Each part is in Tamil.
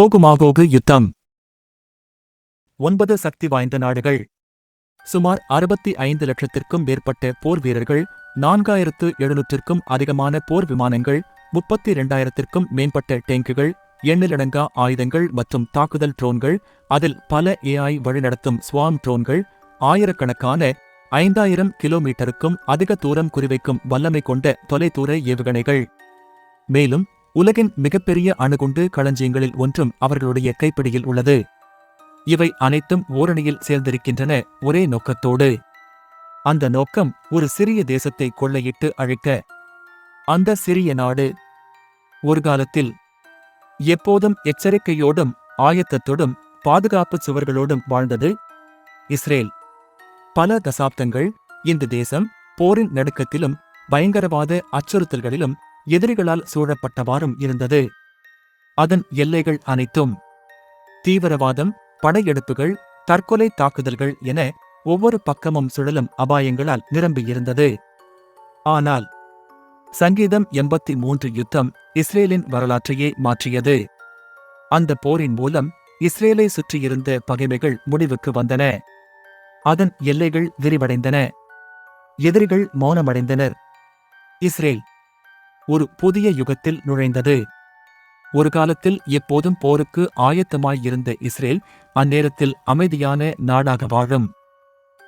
கோகுமாகோகு யுத்தம். ஒன்பது சக்தி வாய்ந்த நாடுகள். சுமார் அறுபத்தி ஐந்து லட்சத்திற்கும் மேற்பட்ட போர் வீரர்கள் நான்காயிரத்து எழுநூற்றிற்கும் அதிகமான போர் விமானங்கள் முப்பத்தி இரண்டாயிரத்திற்கும் மேம்பட்ட டேங்குகள் எண்ணிலடங்கா ஆயுதங்கள் மற்றும் தாக்குதல் ட்ரோன்கள் அதில் பல ஏஐ வழிநடத்தும் ஸ்வாம் ட்ரோன்கள் ஆயிரக்கணக்கான ஐந்தாயிரம் கிலோமீட்டருக்கும் அதிக தூரம் குறிவைக்கும் வல்லமை கொண்ட தொலைதூர ஏவுகணைகள். மேலும் உலகின் மிகப்பெரிய அணுகுண்டு களஞ்சியங்களில் ஒன்றும் அவர்களுடைய கைப்பிடியில் உள்ளது. இவை அனைத்தும் ஓரணியில் சேர்ந்திருக்கின்றன ஒரே நோக்கத்தோடு. அந்த நோக்கம் ஒரு சிறிய தேசத்தை கொள்ளையிட்டு அழிக்க. அந்த சிறிய நாடு ஒரு காலத்தில் எப்போதும் எச்சரிக்கையோடும் ஆயத்தத்தோடும் பாதுகாப்பு சுவர்களோடும் வாழ்ந்தது. இஸ்ரேல் பல தசாப்தங்கள் இந்த தேசம் போரின் நடுக்கத்திலும் பயங்கரவாத அச்சுறுத்தல்களிலும் எதிரிகளால் சூழப்பட்டவாறும் இருந்தது. அதன் எல்லைகள் அனைத்தும் தீவிரவாதம் படையெடுப்புகள் தற்கொலை தாக்குதல்கள் என ஒவ்வொரு பக்கமும் சுழலும் அபாயங்களால் நிரம்பியிருந்தது. ஆனால் சங்கீதம் எண்பத்தி மூன்று யுத்தம் இஸ்ரேலின் வரலாற்றையே மாற்றியது. அந்த போரின் மூலம் இஸ்ரேலை சுற்றியிருந்த பகைமைகள் முடிவுக்கு வந்தன. அதன் எல்லைகள் விரிவடைந்தன. எதிரிகள் மௌனமடைந்தனர். இஸ்ரேல் ஒரு புதிய யுகத்தில் நுழைந்தது. ஒரு காலத்தில் எப்போதும் போருக்கு ஆயத்தமாயிருந்த இஸ்ரேல் அந்நேரத்தில் அமைதியான நாடாக வாழும்.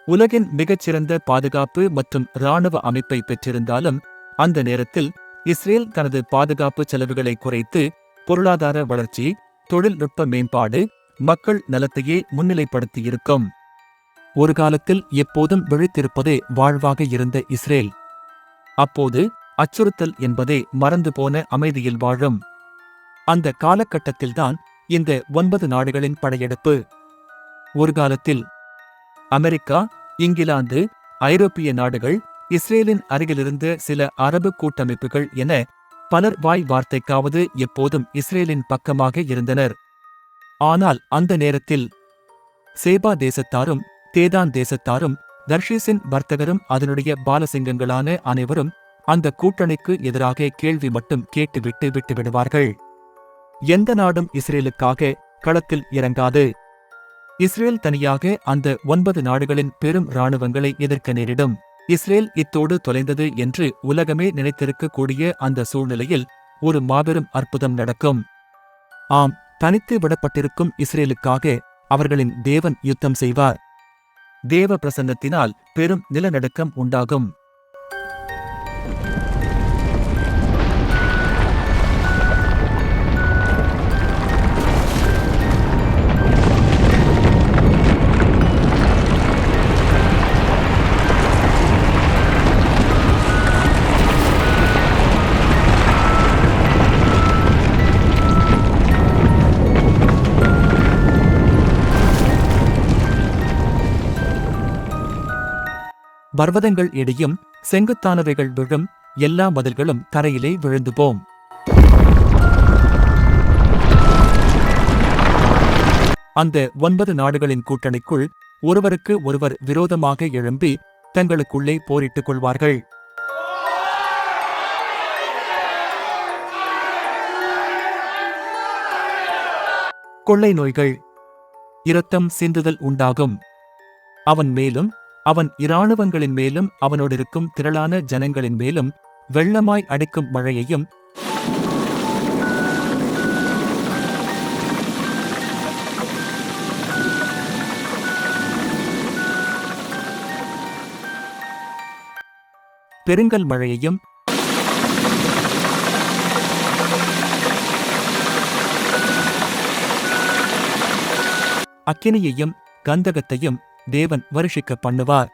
உலகின் மிகச்சிறந்த பாதுகாப்பு மற்றும் இராணுவ அமைப்பை பெற்றிருந்தாலும் அந்த நேரத்தில் இஸ்ரேல் தனது பாதுகாப்பு செலவுகளை குறைத்து பொருளாதார வளர்ச்சி தொழில்நுட்ப மேம்பாடு மக்கள் நலத்தையே முன்னிலைப்படுத்தியிருக்கும். ஒரு காலத்தில் எப்போதும் விழித்திருப்பதே வாழ்வாக இருந்த இஸ்ரேல். அப்போது அச்சுறுத்தல் என்பதே மறந்து போன அமைதியில் வாழும். அந்த காலகட்டத்தில்தான் இந்த ஒன்பது நாடுகளின் படையெடுப்பு. ஒரு காலத்தில் அமெரிக்கா இங்கிலாந்து ஐரோப்பிய நாடுகள் இஸ்ரேலின் அருகிலிருந்த சில அரபு கூட்டமைப்புகள் என பலர் வாய் வார்த்தைக்காவது எப்போதும் இஸ்ரேலின் பக்கமாக இருந்தனர். ஆனால் அந்த நேரத்தில் சேபா தேசத்தாரும் தேதான் தேசத்தாரும் தர்ஷீஸின் வர்த்தகரும் அதனுடைய பாலசிங்கங்களான அனைவரும் அந்த கூட்டணிக்கு எதிராக கேள்வி மட்டும் கேட்டுவிட்டு விட்டுவிடுவார்கள் எந்த நாடும் இஸ்ரேலுக்காக களத்தில் இறங்காது. இஸ்ரேல் தனியாக அந்த ஒன்பது நாடுகளின் பெரும் இராணுவங்களை எதிர்க்க நேரிடும். இஸ்ரேல் இத்தோடு தொலைந்தது என்று உலகமே நினைத்திருக்கக்கூடிய அந்த சூழ்நிலையில் ஒரு மாபெரும் அற்புதம் நடக்கும். ஆம் தனித்து விடப்பட்டிருக்கும் இஸ்ரேலுக்காக அவர்களின் தேவன் யுத்தம் செய்வார். தேவ பிரசன்னத்தினால் பெரும் நிலநடுக்கம் உண்டாகும். பர்வதங்கள் இடையும் செங்குத்தானவைகள் விழும் எல்லா மதில்களும் தரையிலே விழுந்து போம் அந்த ஒன்பது நாடுகளின் கூட்டணிக்குள் ஒருவருக்கு ஒருவர் விரோதமாக எழும்பி தங்களுக்குள்ளே போரிட்டுக் கொள்வார்கள். கொள்ளை நோய்கள் இரத்தம் சிந்துதல் உண்டாகும். அவன் மேலும் அவன் இராணுவங்களின் மேலும் அவனோடிருக்கும் திரளான ஜனங்களின் மேலும் வெள்ளமாய் அடிக்கும் மழையையும் பெருங்கல் மழையையும் அக்கினியையும் கந்தகத்தையும் தேவன் வருஷிக்க பண்ணுவார்.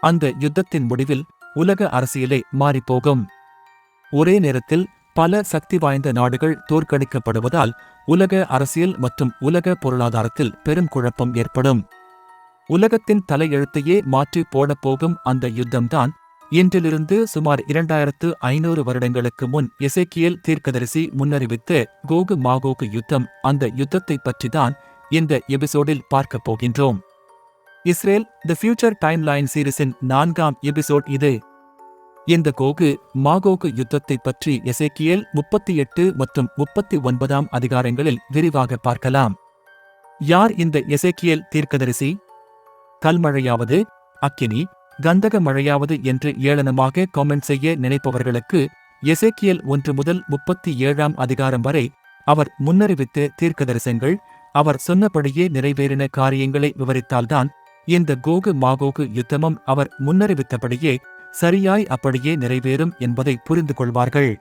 அந்த யுத்தத்தின் முடிவில் உலக அரசியலே மாறிப்போகும். ஒரே நேரத்தில் பல சக்தி வாய்ந்த நாடுகள் தோற்கடிக்கப்படுவதால் உலக அரசியல் மற்றும் உலக பொருளாதாரத்தில் பெரும் குழப்பம் ஏற்படும். உலகத்தின் தலையெழுத்தையே மாற்றி போடப்போகும் அந்த யுத்தம்தான் இன்றிலிருந்து சுமார் இரண்டாயிரத்து ஐநூறு வருடங்களுக்கு முன் இசைக்கியல் தீர்க்கதரிசி முன்னறிவித்த கோகு மாகோகு யுத்தம் அந்த யுத்தத்தை பற்றிதான் இந்த எபிசோடில் பார்க்கப் போகின்றோம். இஸ்ரேல் தி ஃபியூச்சர் டைம்லைன் சீரிஸின் நான்காம் எபிசோட் இது. இந்த கோகு மாகோகு யுத்தத்தை பற்றி எசேக்கியல் முப்பத்தி எட்டு மற்றும் முப்பத்தி ஒன்பதாம் அதிகாரங்களில் விரிவாக பார்க்கலாம். யார் இந்த எசேக்கியல் தீர்க்கதரிசி? கல்மழையாவது அக்கினி கந்தக மழையாவது என்று ஏளனமாக காமெண்ட் செய்ய நினைப்பவர்களுக்கு எசேக்கியல் ஒன்று முதல் முப்பத்தி ஏழாம் அதிகாரம் வரை அவர் முன்னறிவித்த தீர்க்கதரிசனங்கள் அவர் சொன்னபடியே நிறைவேறின காரியங்களை விவரித்தால்தான் இந்த கோகு மாகோகு யுத்தமும் அவர் முன்னறிவித்தபடியே சரியாய் அப்படியே நிறைவேறும் என்பதை புரிந்து கொள்வார்கள்.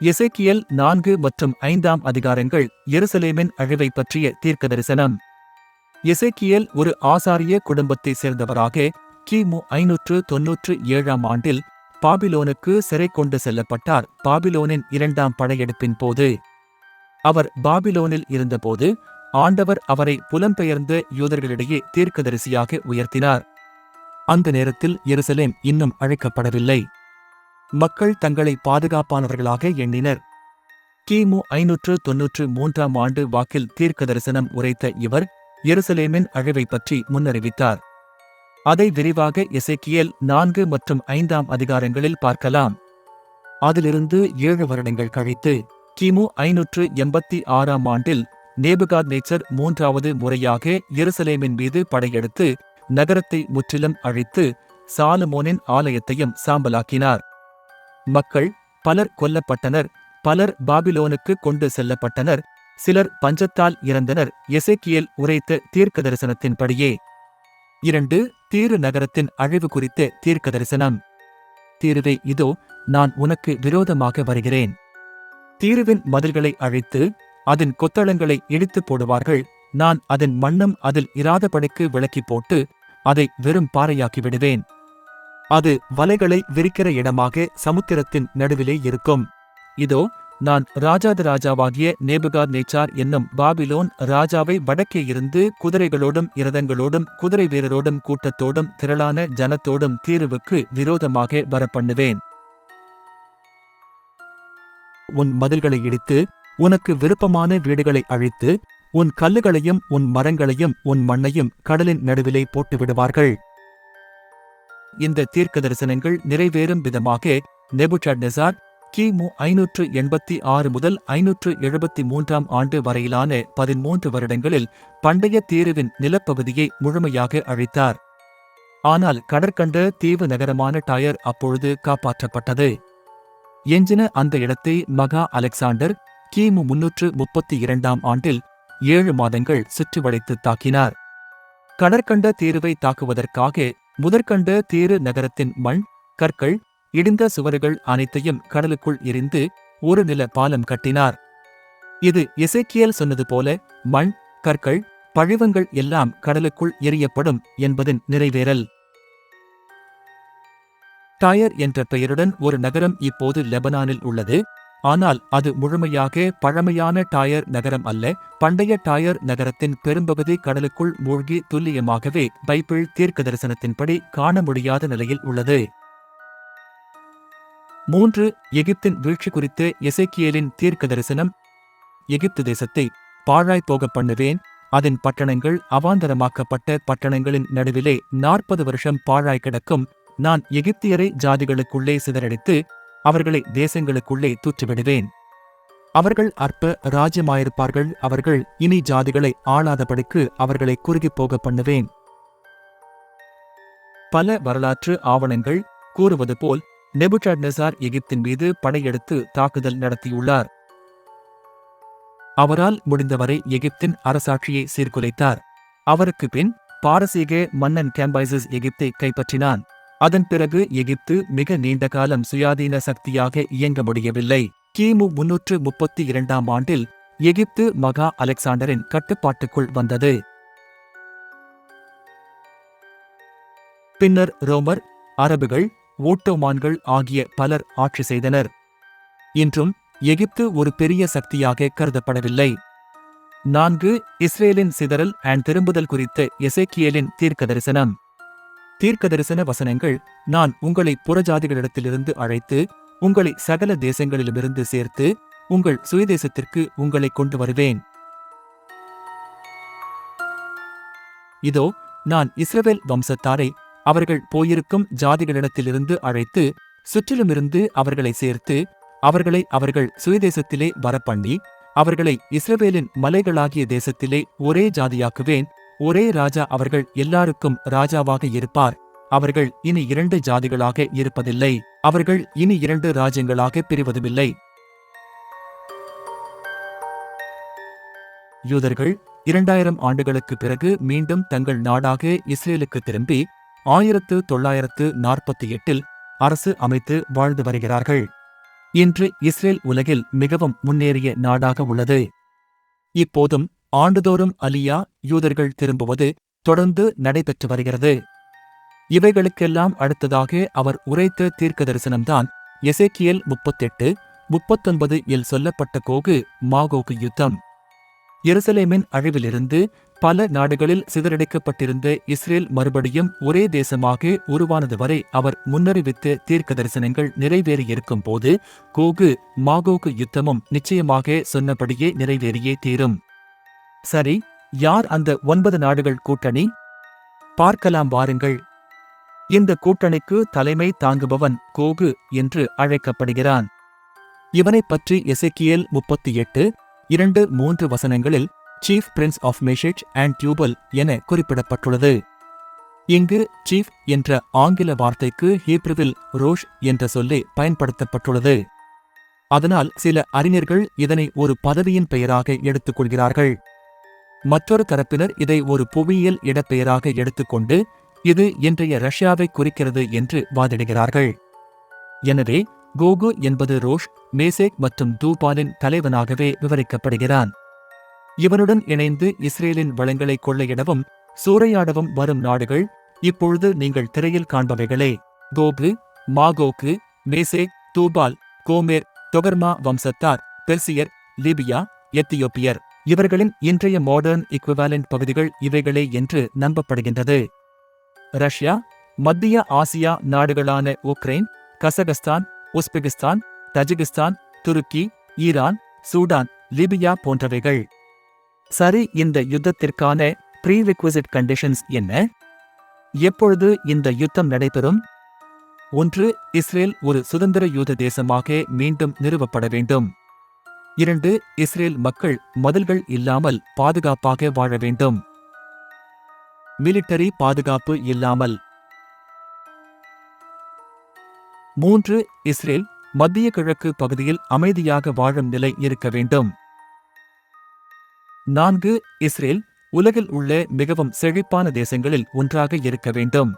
எசேக்கியல் நான்கு மற்றும் ஐந்தாம் அதிகாரங்கள் எருசலேமின் அழிவை பற்றிய தீர்க்கதரிசனம். எசேக்கியல் ஒரு ஆசாரிய குடும்பத்தை சேர்ந்தவராக கிமு ஐநூற்று தொன்னூற்று ஏழாம் ஆண்டில் பாபிலோனுக்கு சிறை கொண்டு செல்லப்பட்டார் பாபிலோனின் இரண்டாம் படையெடுப்பின் போது. அவர் பாபிலோனில் இருந்தபோது ஆண்டவர் அவரை புலம்பெயர்ந்த யூதர்களிடையே தீர்க்கதரிசியாக உயர்த்தினார். அந்த நேரத்தில் எருசலேம் இன்னும் அழைக்கப்படவில்லை. மக்கள் தங்களை பாதுகாப்பானவர்களாக எண்ணினர். கிமு ஐநூற்று தொன்னூற்று மூன்றாம் ஆண்டு வாக்கில் தீர்க்க தரிசனம் உரைத்த இவர் எருசலேமின் அழிவை பற்றி முன்னறிவித்தார். அதை விரிவாக இசைக்கியல் நான்கு மற்றும் ஐந்தாம் அதிகாரங்களில் பார்க்கலாம். அதிலிருந்து ஏழு வருடங்கள் கழித்து கிமு ஐநூற்று எண்பத்தி ஆறாம் ஆண்டில் நேபுகாத் நேச்சர் மூன்றாவது முறையாக எருசலேமின் மீது படையெடுத்து நகரத்தை முற்றிலும் அழித்து சாலமோனின் ஆலயத்தையும் சாம்பலாக்கினார். மக்கள் பலர் கொல்லப்பட்டனர் பலர் பாபிலோனுக்கு கொண்டு செல்லப்பட்டனர் சிலர் பஞ்சத்தால் இறந்தனர் எசேக்கியல் உரைத்த தீர்க்க தரிசனத்தின்படியே இரண்டு தீரு நகரத்தின் அழிவு குறித்த தீர்க்க தரிசனம் தீருவே இதோ நான் உனக்கு விரோதமாக வருகிறேன். தீருவின் மதில்களை அழித்து அதன் கொத்தளங்களை இடித்து போடுவார்கள். நான் அதன் மண்ணும் அதில் இராதபடிக்கு விளக்கி போட்டு அதை வெறும் பாறையாக்கி விடுவேன். அது வலைகளை விரிக்கிற இடமாக சமுத்திரத்தின் நடுவிலே இருக்கும். இதோ நான் ராஜாத ராஜாவாகிய நேபுகார் நேச்சார் என்னும் பாபிலோன் ராஜாவை வடக்கே இருந்து குதிரைகளோடும் இரதங்களோடும் குதிரை வீரரோடும் கூட்டத்தோடும் திரளான ஜனத்தோடும் தீருவுக்கு விரோதமாக வரப்பண்ணுவேன். உன் மதில்களை இடித்து உனக்கு விருப்பமான வீடுகளை அழித்து உன் கல்லுகளையும் உன் மரங்களையும் உன் மண்ணையும் கடலின் நடுவிலே போட்டு விடுவார்கள். இந்த தீர்க்க தரிசனங்கள் நிறைவேறும் விதமாக நெபுச்சட்நெசார் கிமு ஐநூற்று எண்பத்தி ஆறு முதல் ஐநூற்று எழுபத்தி மூன்றாம் ஆண்டு வரையிலான பதிமூன்று வருடங்களில் பண்டைய தீருவின் நிலப்பகுதியை முழுமையாக அழித்தார். ஆனால் கடற்கண்ட தீவு நகரமான டயர் அப்பொழுது காப்பாற்றப்பட்டது. எஞ்சின அந்த இடத்தை மகா அலெக்சாண்டர் கிமு முன்னூற்று முப்பத்தி இரண்டாம் ஆண்டில் ஏழு மாதங்கள் சுற்றி வளைத்து தாக்கினார். கடற்கண்ட தீருவை தாக்குவதற்காக முதற்கண்ட தீரு நகரத்தின் மண் கற்கள் இடிந்த சுவர்கள் அனைத்தையும் கடலுக்குள் எரிந்து ஒரு நில பாலம் கட்டினார். இது இசைக்கியல் சொன்னது போல மண் கற்கள் பழிவங்கள் எல்லாம் கடலுக்குள் எரியப்படும் என்பதின் நிறைவேறல். டயர் என்ற பெயருடன் ஒரு நகரம் இப்போது லெபனானில் உள்ளது. ஆனால் அது முழுமையாக பழமையான டயர் நகரம் அல்ல. பண்டைய டயர் நகரத்தின் பெரும்பகுதி கடலுக்குள் மூழ்கி துல்லியமாகவே பைபிள் தீர்க்க தரிசனத்தின்படி காண முடியாத நிலையில் உள்ளது. மூன்று எகிப்தின் வீழ்ச்சி குறித்து எசேக்கியேலின் தீர்க்க தரிசனம் எகிப்து தேசத்தை பாழாய் போக பண்ணுவேன். அதன் பட்டணங்கள் அவாந்தரமாக்கப்பட்ட பட்டணங்களின் நடுவிலே நாற்பது வருஷம் பாழாய் கிடக்கும். நான் எகிப்தியரை ஜாதிகளுக்குள்ளே சிதறடித்து அவர்களை தேசங்களுக்குள்ளே தூற்றிவிடுவேன். அவர்கள் அற்ப ராஜ்யமாயிருப்பார்கள். அவர்கள் இனி ஜாதிகளை ஆளாதபடிக்கு அவர்களை குறுகிப் போக பண்ணுவேன். பல வரலாற்று ஆவணங்கள் கூறுவது போல் நெபுச்சாட்நெசார் எகிப்தின் மீது படையெடுத்து தாக்குதல் நடத்தியுள்ளார். அவரால் முடிந்தவரை எகிப்தின் அரசாட்சியை சீர்குலைத்தார். அவருக்கு பின் பாரசீக மன்னன் கேம்பைசஸ் எகிப்தை கைப்பற்றினான். அதன் பிறகு எகிப்து மிக நீண்ட காலம் சுயாதீன சக்தியாக இயங்க முடியவில்லை. கிமு முன்னூற்று முப்பத்தி இரண்டாம் ஆண்டில் எகிப்து மகா அலெக்சாண்டரின் கட்டுப்பாட்டுக்குள் வந்தது. பின்னர் ரோமர் அரபுகள் ஓட்டோமான்கள் ஆகிய பலர் ஆட்சி செய்தனர். இன்றும் எகிப்து ஒரு பெரிய சக்தியாக கருதப்படவில்லை. நான்கு இஸ்ரேலின் சிதறல் அண்ட் திரும்புதல் குறித்த எசேக்கியலின் தீர்க்க தரிசனம் தீர்க்க தரிசன வசனங்கள் நான் உங்களை புறஜாதிகளிடத்திலிருந்து அழைத்து உங்களை சகல தேசங்களிலுமிருந்து சேர்த்து உங்கள் சுயதேசத்திற்கு உங்களை கொண்டு வருவேன். இதோ நான் இஸ்ரவேல் வம்சத்தாரை அவர்கள் போயிருக்கும் ஜாதிகளிடத்திலிருந்து அழைத்து சுற்றிலுமிருந்து அவர்களை சேர்த்து அவர்களை அவர்கள் சுயதேசத்திலே வரப்பண்ணி அவர்களை இஸ்ரவேலின் மலைகளாகிய தேசத்திலே ஒரே ஜாதியாக்குவேன். ஒரே ராஜா அவர்கள் எல்லாருக்கும் ராஜாவாக இருப்பார். அவர்கள் இனி இரண்டு ஜாதிகளாக இருப்பதில்லை. அவர்கள் இனி இரண்டு ராஜ்யங்களாக பிரிவதுமில்லை. யூதர்கள் இரண்டாயிரம் ஆண்டுகளுக்கு பிறகு மீண்டும் தங்கள் நாடாக இஸ்ரேலுக்கு திரும்பி ஆயிரத்து தொள்ளாயிரத்து நாற்பத்தி எட்டில் அரசு அமைத்து வாழ்ந்து வருகிறார்கள். இன்று இஸ்ரேல் உலகில் மிகவும் முன்னேறிய நாடாக உள்ளது. இப்போதும் ஆண்டுதோறும் அலியா யூதர்கள் திரும்புவது தொடர்ந்து நடைபெற்று வருகிறது. இவைகளுக்கெல்லாம் அடுத்ததாக அவர் உரைத்த தீர்க்க தரிசனம்தான் எசேக்கியல் முப்பத்தெட்டு முப்பத்தொன்பது இல் சொல்லப்பட்ட கோகு மாகோகு யுத்தம். எருசலேமின் அழிவிலிருந்து பல நாடுகளில் சிதறடிக்கப்பட்டிருந்த இஸ்ரேல் மறுபடியும் ஒரே தேசமாக உருவானது வரை அவர் முன்னறிவித்த தீர்க்க தரிசனங்கள் நிறைவேறியிருக்கும் போது கோகு மாகோகு யுத்தமும் நிச்சயமாக சொன்னபடியே நிறைவேறியே தீரும். சரி யார் அந்த ஒன்பது நாடுகள் கூட்டணி? பார்க்கலாம் வாருங்கள். இந்த கூட்டணிக்கு தலைமை தாங்குபவன் கோகு என்று அழைக்கப்படுகிறான். இவனைப் பற்றி எசக்கியல் முப்பத்தி எட்டு இரண்டு மூன்று வசனங்களில் chief prince of Meshech and Tubal என குறிப்பிடப்பட்டுள்ளது. இங்கு சீஃப் என்ற ஆங்கில வார்த்தைக்கு ஹீப்ருவில் ரோஷ் என்ற சொல்லே பயன்படுத்தப்பட்டுள்ளது. அதனால் சில அறிஞர்கள் இதனை ஒரு பதவியின் பெயராக எடுத்துக்கொள்கிறார்கள். மற்றொரு தரப்பினர் இதை ஒரு புவியியல் இடப்பெயராக எடுத்துக்கொண்டு இது இன்றைய ரஷ்யாவை குறிக்கிறது என்று வாதிடுகிறார்கள். எனவே கோகு என்பது ரோஷ் மேசேக் மற்றும் தூபாலின் தலைவனாகவே விவரிக்கப்படுகிறான். இவனுடன் இணைந்து இஸ்ரேலின் வளங்களை கொள்ளையிடவும் சூறையாடவும் வரும் நாடுகள் இப்பொழுது நீங்கள் திரையில் காண்பவைகளே. Gog Magog Meshech Tubal Gomer Togarmah வம்சத்தார் பெர்சியர் லிபியா எத்தியோப்பியர். இவர்களின் இன்றைய மாடர்ன் இக்விவாலண்ட் பகுதிகள் இவைகளே என்று நம்பப்படுகின்றது. ரஷ்யா மத்திய ஆசியா நாடுகளான உக்ரைன் கசகஸ்தான் உஸ்பெகிஸ்தான் தஜிகிஸ்தான் துருக்கி ஈரான் சூடான் லிபியா போன்றவைகள். சரி இந்த யுத்தத்திற்கான ப்ரீரிக்விசிட் கண்டிஷன்ஸ் என்ன? எப்பொழுது இந்த யுத்தம் நடைபெறும்? ஒன்று இஸ்ரேல் ஒரு சுதந்திர யூத தேசமாக மீண்டும் நிறுவப்பட வேண்டும். இரண்டு இஸ்ரேல் மக்கள் மதில்கள் இல்லாமல் பாதுகாப்பாக வாழ வேண்டும். மிலிட்டரி பாதுகாப்பு இல்லாமல் மூன்று இஸ்ரேல் மத்திய கிழக்கு பகுதியில் அமைதியாக வாழும் நிலை இருக்க வேண்டும். நான்கு இஸ்ரேல் உலகில் உள்ள மிகவும் செழிப்பான தேசங்களில் ஒன்றாக இருக்க வேண்டும்.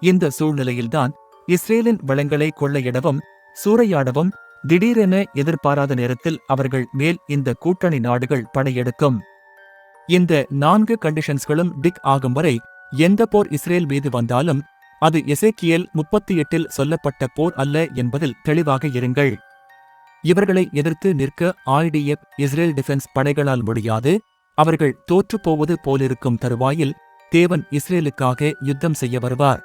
இந்த சூழ்நிலையில்தான் இஸ்ரேலின் வளங்களை கொள்ளையிடவும் சூறையாடவும் திடீரென எதிர்பாராத நேரத்தில் அவர்கள் மேல் இந்த கூட்டணி நாடுகள் படையெடுக்கும். இந்த நான்கு கண்டிஷன்ஸ்களும் டிக் ஆகும் வரை எந்த போர் இஸ்ரேல் மீது வந்தாலும் அது எசேக்கியல் முப்பத்தி எட்டில் சொல்லப்பட்ட போர் அல்ல என்பதில் தெளிவாக இருங்கள். இவர்களை எதிர்த்து நிற்க ஆய்டிஎஃப் இஸ்ரேல் டிஃபென்ஸ் படைகளால் முடியாது. அவர்கள் தோற்றுப் போவது போலிருக்கும் தருவாயில் தேவன் இஸ்ரேலுக்காக யுத்தம் செய்ய வருவார்.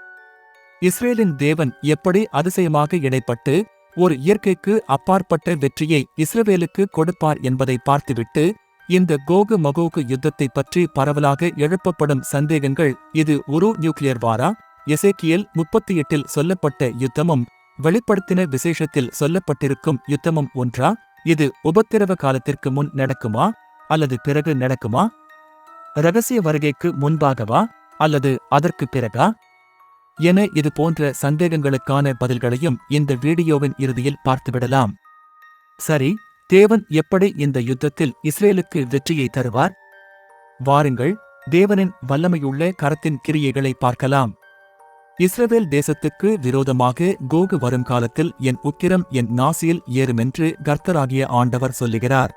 இஸ்ரேலின் தேவன் எப்படி அதிசயமாக இடைப்பட்டு ஒரு இயற்கைக்கு அப்பாற்பட்ட வெற்றியை இஸ்ரவேலுக்கு கொடுப்பார் என்பதை பார்த்துவிட்டு இந்த கோகு மகோகு யுத்தத்தை பற்றி பரவலாக எழுப்பப்படும் சந்தேகங்கள் இது உரு நியூக்ளியர் வாரா? எசேக்கியல் முப்பத்தி எட்டில் சொல்லப்பட்ட யுத்தமும் வெளிப்படுத்தின விசேஷத்தில் சொல்லப்பட்டிருக்கும் யுத்தமும் ஒன்றா? இது உபத்திரவ காலத்திற்கு முன் நடக்குமா? அல்லது பிறகு நடக்குமா? ரகசிய வருகைக்கு முன்பாகவா? அல்லது அதற்கு பிறகா? என இது போன்ற சந்தேகங்களுக்கான பதில்களையும் இந்த வீடியோவின் இறுதியில் பார்த்துவிடலாம். சரி தேவன் எப்படி இந்த யுத்தத்தில் இஸ்ரேலுக்கு வெற்றியை தருவார்? வாருங்கள் தேவனின் வல்லமையுள்ள கரத்தின் கிரியைகளை பார்க்கலாம். இஸ்ரவேல் தேசத்துக்கு விரோதமாக கோகு வரும் காலத்தில் என் உக்கிரம் என் நாசியில் ஏறுமென்று கர்த்தராகிய ஆண்டவர் சொல்லுகிறார்.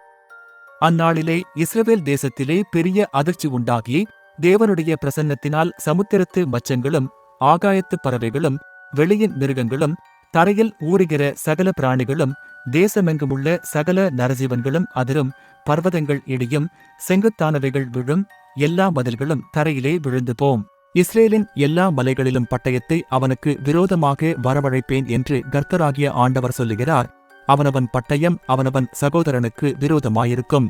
அந்நாளிலே இஸ்ரவேல் தேசத்திலே பெரிய அதிர்ச்சி உண்டாகி தேவனுடைய பிரசன்னத்தினால் சமுத்திரத்து மச்சங்களும் ஆகாயத்து பறவைகளும் வெளியின் மிருகங்களும் தரையில் ஊறுகிற சகல பிராணிகளும் தேசமெங்குமுள்ள சகல நரஜீவன்களும் அதிரும் பர்வதங்கள் இடியும் செங்குத்தானவைகள் விழும் எல்லா மதில்களும் தரையிலே விழுந்து போம் இஸ்ரேலின் எல்லா மலைகளிலும் பட்டயத்தை அவனுக்கு விரோதமாக வரவழைப்பேன் என்று கர்த்தராகிய ஆண்டவர் சொல்லுகிறார். அவனவன் பட்டயம் அவனவன் சகோதரனுக்கு விரோதமாயிருக்கும்.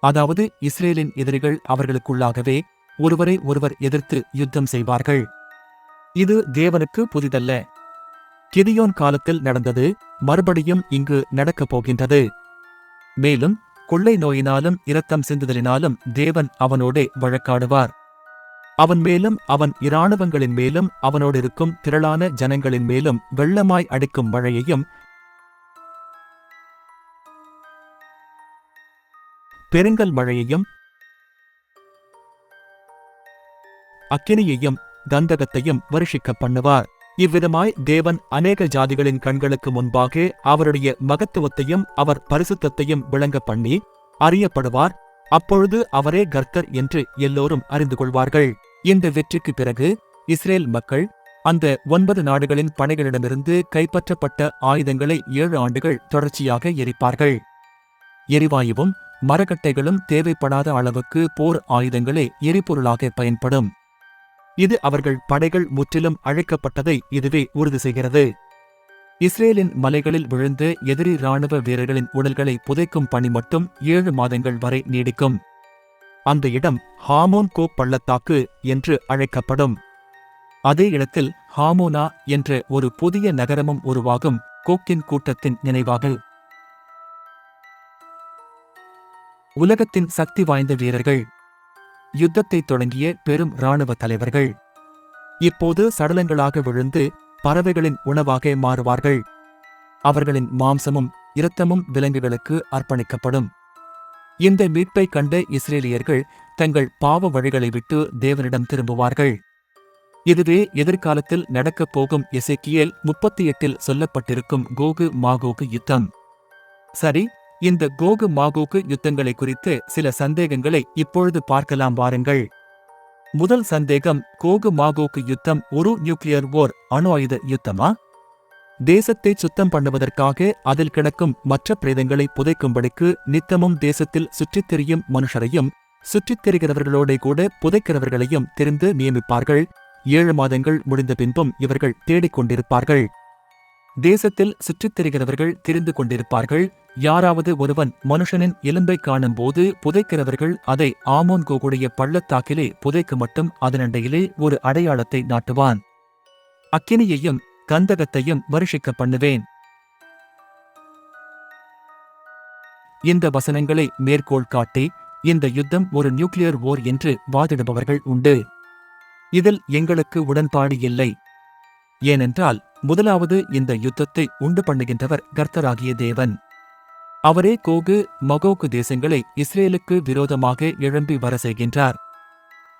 அதாவது இஸ்ரேலின் எதிரிகள் அவர்களுக்குள்ளாகவே ஒருவரை ஒருவர் எதிர்த்து யுத்தம் செய்வார்கள். இது தேவனுக்கு புதிதல்ல. கிதியோன் காலத்தில் நடந்தது மறுபடியும் இங்கு நடக்கப் போகின்றது. மேலும் கொள்ளை நோயினாலும் இரத்தம் சிந்துதலினாலும் தேவன் அவனோடே வழக்காடுவார். அவன் மேலும் அவன் இராணுவங்களின் மேலும் அவனோடிருக்கும் திரளான ஜனங்களின் மேலும் வெள்ளமாய் அடிக்கும் மழையையும் பெருங்கல் மழையையும் அக்கினியையும் கந்தகத்தையும் வருஷிக்கப் பண்ணுவார். இவ்விதமாய் தேவன் அநேக ஜாதிகளின் கண்களுக்கு முன்பாக அவருடைய மகத்துவத்தையும் அவர் பரிசுத்தத்தையும் விளங்க பண்ணி அறியப்படுவார். அப்பொழுது அவரே கர்த்தர் என்று எல்லோரும் அறிந்து கொள்வார்கள். இந்த வெற்றிக்கு பிறகு இஸ்ரேல் மக்கள் அந்த ஒன்பது நாடுகளின் படைகளிடமிருந்து கைப்பற்றப்பட்ட ஆயுதங்களை ஏழு ஆண்டுகள் தொடர்ச்சியாக எரிப்பார்கள். எரிவாயுவும் மரக்கட்டைகளும் தேவைப்படாத அளவுக்கு போர் ஆயுதங்களே எரிபொருளாக பயன்படும். இது அவர்கள் படைகள் முற்றிலும் அழைக்கப்பட்டதை இதுவே உறுதி செய்கிறது. இஸ்ரேலின் மலைகளில் விழுந்து எதிரி ராணுவ வீரர்களின் உடல்களை புதைக்கும் பணி மட்டும் ஏழு மாதங்கள் வரை நீடிக்கும். அந்த இடம் ஹாமோன் கோ பள்ளத்தாக்கு என்று அழைக்கப்படும். அதே இடத்தில் ஹாமோனா என்ற ஒரு புதிய நகரமும் உருவாகும் கோக்கின் கூட்டத்தின் நினைவாக. உலகத்தின் சக்தி வாய்ந்த வீரர்கள் யுத்தத்தை தொடங்கிய பெரும் இராணுவ தலைவர்கள். இப்போது சடலங்களாக விழுந்து பறவைகளின் உணவாக மாறுவார்கள். அவர்களின் மாம்சமும் இரத்தமும் விலங்குகளுக்கு அர்ப்பணிக்கப்படும். இந்த மீட்பை கண்ட இஸ்ரேலியர்கள் தங்கள் பாவ வழிகளை விட்டு தேவனிடம் திரும்புவார்கள். இதுவே எதிர்காலத்தில் நடக்கப் போகும் இசைக்கியல் முப்பத்தி எட்டில் சொல்லப்பட்டிருக்கும் கோகு மாகோகு யுத்தம். சரி இந்த கோகு மாகோகு யுத்தங்களை குறித்து சில சந்தேகங்களை இப்பொழுது பார்க்கலாம் வாருங்கள். முதல் சந்தேகம் கோகு மாகோக்கு யுத்தம் ஒரு நியூக்ளியர் ஓர் அணு ஆயுத யுத்தமா? தேசத்தை சுத்தம் பண்ணுவதற்காக அதில் கிடக்கும் மற்ற பிரேதங்களை புதைக்கும்படிக்கு நித்தமும் தேசத்தில் சுற்றித் திரியும் மனுஷரையும் சுற்றித் திரிகிறவர்களோட கூட புதைக்கிறவர்களையும் தெரிந்து நியமிப்பார்கள். ஏழு மாதங்கள் முடிந்த பின்பும் இவர்கள் தேடிக் கொண்டிருப்பார்கள் தேசத்தில் சுற்றித் திரிகிறவர்கள் தெரிந்து கொண்டிருப்பார்கள். யாராவது ஒருவன் மனுஷனின் எலும்பை காணும்போது புதைக்கிறவர்கள் அதை ஆமோன் கோகுடைய பள்ளத்தாக்கிலே புதைக்கு மட்டும் அதனண்டையிலே ஒரு அடையாளத்தை நாட்டுவான். அக்கினியையும் கந்தகத்தையும் வருஷிக்க பண்ணுவேன். இந்த வசனங்களை மேற்கோள் காட்டி இந்த யுத்தம் ஒரு நியூக்ளியர் ஓர் என்று வாதிடுபவர்கள் உண்டு. இதில் எங்களுக்கு உடன்பாடு இல்லை. ஏனென்றால் முதலாவது இந்த யுத்தத்தை உண்டு பண்ணுகின்றவர் கர்த்தராகிய தேவன். அவரே கோகு மகோகு தேசங்களை இஸ்ரேலுக்கு விரோதமாக எழும்பி வர செய்கின்றார்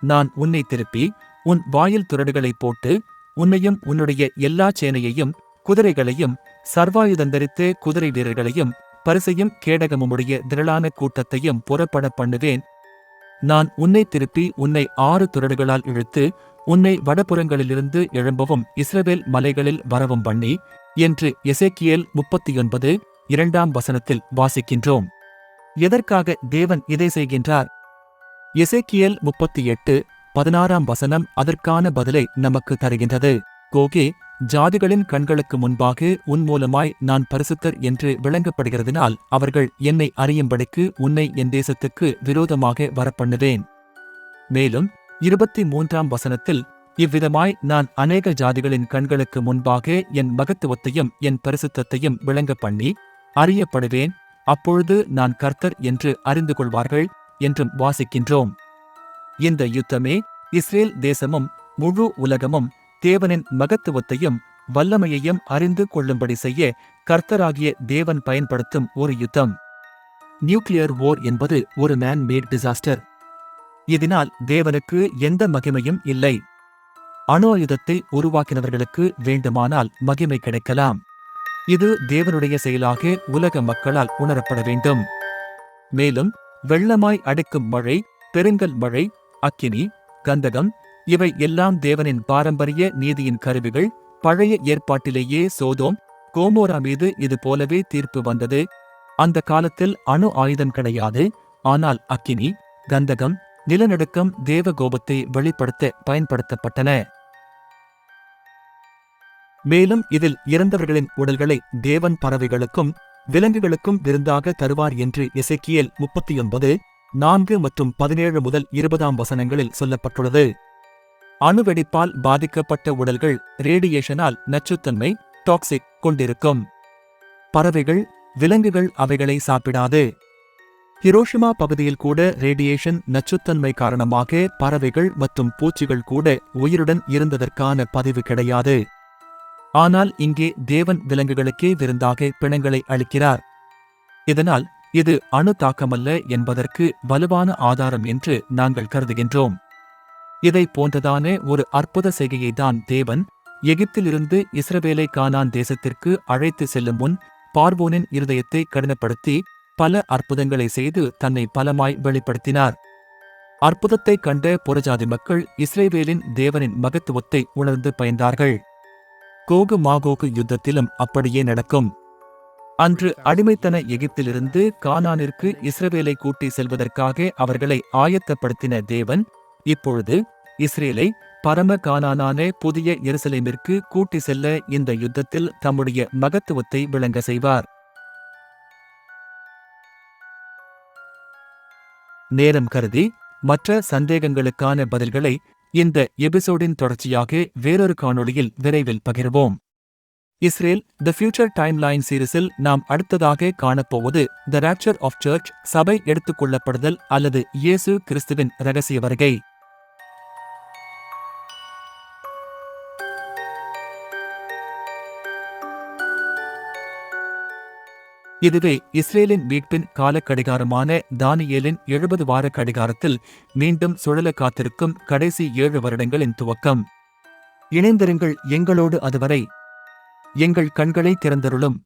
நான் உன்னை திருப்பி உன் வாயில் துரடுகளைப் போட்டு உன்னையும் உன்னுடைய எல்லா சேனையையும் குதிரைகளையும் சர்வாயுதந்தரித்த குதிரை வீரர்களையும் பரிசையும் கேடகமுடைய திரளான கூட்டத்தையும் புறப்பட பண்ணுவேன். நான் உன்னை திருப்பி உன்னை ஆறு துரடுகளால் இழுத்து உன்னை வடபுறங்களிலிருந்து எழும்பவும் இஸ்ரவேல் மலைகளில் வரவும் பண்ணி என்று இசைக்கியல் முப்பத்தி ஒன்பது இரண்டாம் வசனத்தில் வாசிக்கின்றோம். எதற்காக தேவன் இதை செய்கின்றார்? எசேக்கியல் முப்பத்தி எட்டு பதினாறாம் வசனம் அதற்கான பதிலை நமக்கு தருகின்றது. கோகே ஜாதிகளின் கண்களுக்கு முன்பாக உன் மூலமாய் நான் பரிசுத்தர் என்று விளங்கப்படுகிறதினால் அவர்கள் என்னை அறியும்படிக்கு உன்னை என் தேசத்துக்கு விரோதமாக வரப்பண்ணுவேன். மேலும் இருபத்தி மூன்றாம் வசனத்தில் இவ்விதமாய் நான் அநேக ஜாதிகளின் கண்களுக்கு முன்பாக என் மகத்துவத்தையும் என் பரிசுத்தத்தையும் விளங்க பண்ணி அறியப்படுவேன். அப்பொழுது நான் கர்த்தர் என்று அறிந்து கொள்வார்கள் என்றும் வாசிக்கின்றோம். இந்த யுத்தமே இஸ்ரேல் தேசமும் முழு உலகமும் தேவனின் மகத்துவத்தையும் வல்லமையையும் அறிந்து கொள்ளும்படி செய்ய கர்த்தராகிய தேவன் பயன்படுத்தும் ஒரு யுத்தம். நியூக்ளியர் போர் என்பது ஒரு மேன் மேட் டிசாஸ்டர் இதனால் தேவனுக்கு எந்த மகிமையும் இல்லை. அணு ஆயுதத்தை உருவாக்கினவர்களுக்கு வேண்டுமானால் மகிமை கிடைக்கலாம். இது தேவனுடைய செயலாக உலக மக்களால் உணரப்பட வேண்டும். மேலும் வெள்ளமாய் அடிக்கும் மழை பெருங்கல் மழை அக்கினி கந்தகம் இவை எல்லாம் தேவனின் பாரம்பரிய நீதியின் கருவிகள். பழைய ஏற்பாட்டிலேயே சோதோம் கோமோரா மீது இது போலவே தீர்ப்பு வந்தது. அந்த காலத்தில் அணு ஆயுதம் கிடையாது ஆனால் அக்கினி கந்தகம் நிலநடுக்கம் தேவ கோபத்தை வெளிப்படுத்த பயன்படுத்தப்பட்டன. மேலும் இதில் இறந்தவர்களின் உடல்களை தேவன் பறவைகளுக்கும் விலங்குகளுக்கும் விருந்தாக தருவார் என்று இசைக்கியல் முப்பத்தி ஒன்பது நான்கு மற்றும் பதினேழு முதல் இருபதாம் வசனங்களில் சொல்லப்பட்டுள்ளது. அணுவெடிப்பால் பாதிக்கப்பட்ட உடல்கள் ரேடியேஷனால் நச்சுத்தன்மை டாக்ஸிக் கொண்டிருக்கும். பறவைகள் விலங்குகள் அவைகளை சாப்பிடாது. ஹிரோஷிமா பகுதியில் கூட ரேடியேஷன் நச்சுத்தன்மை காரணமாக பறவைகள் மற்றும் பூச்சிகள் கூட உயிருடன் இருந்ததற்கான பதிவு கிடையாது. ஆனால் இங்கே தேவன் விலங்குகளுக்கே விருந்தாக பிணங்களை அளிக்கிறார். இதனால் இது அணு தாக்கமல்ல என்பதற்கு வலுவான ஆதாரம் என்று நாங்கள் கருதுகின்றோம். இதை போன்றதான ஒரு அற்புத செய்கையை தான் தேவன் எகிப்திலிருந்து இஸ்ரவேலை கானான் தேசத்திற்கு அழைத்து செல்லும் முன் பார்வோனின் இருதயத்தை கடினப்படுத்தி பல அற்புதங்களை செய்து தன்னை பலமாய் வெளிப்படுத்தினார். அற்புதத்தை கண்ட புறஜாதி மக்கள் இஸ்ரேவேலின் தேவனின் மகத்துவத்தை உணர்ந்து பயந்தார்கள். கோகு மாகோகு யுத்தத்திலும் அப்படியே நடக்கும். அன்று அடிமைத்தன எகிப்திலிருந்து கானானிற்கு இஸ்ரவேலை கூட்டி செல்வதற்காக அவர்களை ஆயத்தப்படுத்தின தேவன் இப்பொழுது இஸ்ரேலை பரம கானானான புதிய எருசலேமிற்கு கூட்டி செல்ல இந்த யுத்தத்தில் தம்முடைய மகத்துவத்தை விளங்க செய்வார். நேரம் கருதி மற்ற சந்தேகங்களுக்கான பதில்களை இந்த எபிசோடின் தொடர்ச்சியாக வேறொரு காணொளியில் விரைவில் பகிர்வோம். இஸ்ரேல் த ஃபியூச்சர் டைம்லைன் சீரிஸில் நாம் அடுத்ததாக காணப்போவது த ராப்சர் ஆஃப் சர்ச் சபை எடுத்துக்கொள்ளப்படுதல் அல்லது இயேசு கிறிஸ்துவின் ரகசிய வருகை. இதுவே இஸ்ரேலின் மீட்பின் கால கடிகாரமான தானியேலின் எழுபது வார கடிகாரத்தில் மீண்டும் சுழல காத்திருக்கும் கடைசி ஏழு வருடங்களின் துவக்கம். இணைந்திருங்கள் எங்களோடு அதுவரை. எங்கள் கண்களை திறந்தருளும்.